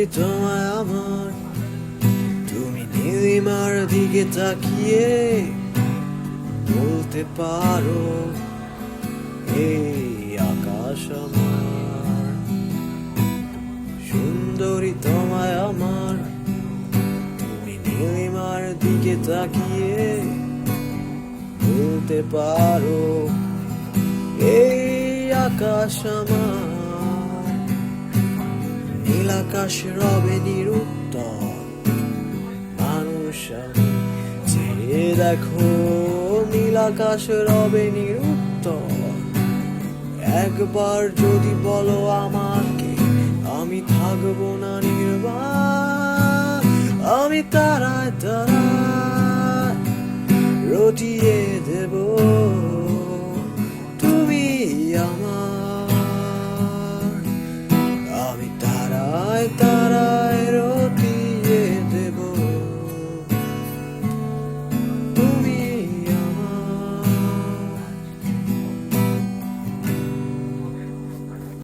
সুন্দরী তোমায় আমার, তুমি নীলিমার দিকে তাকিয়ে বলতে পারো, এই আকাশ আমার। সুন্দরী তোমায় আমার, তুমি নীলিমার দিকে তাকিয়ে বলতে পারো, এই আকাশ আমার। আকাশ রবে নিরুত্তর। মানুষ চেয়ে দেখো নীল আকাশ রবে নিরুত্তর। একবার যদি বলো আমাকে, আমি থাকব না নির্বাণ। আমি তারায় তারায় রটিয়ে দেব। আমার আমি তারায় তারায়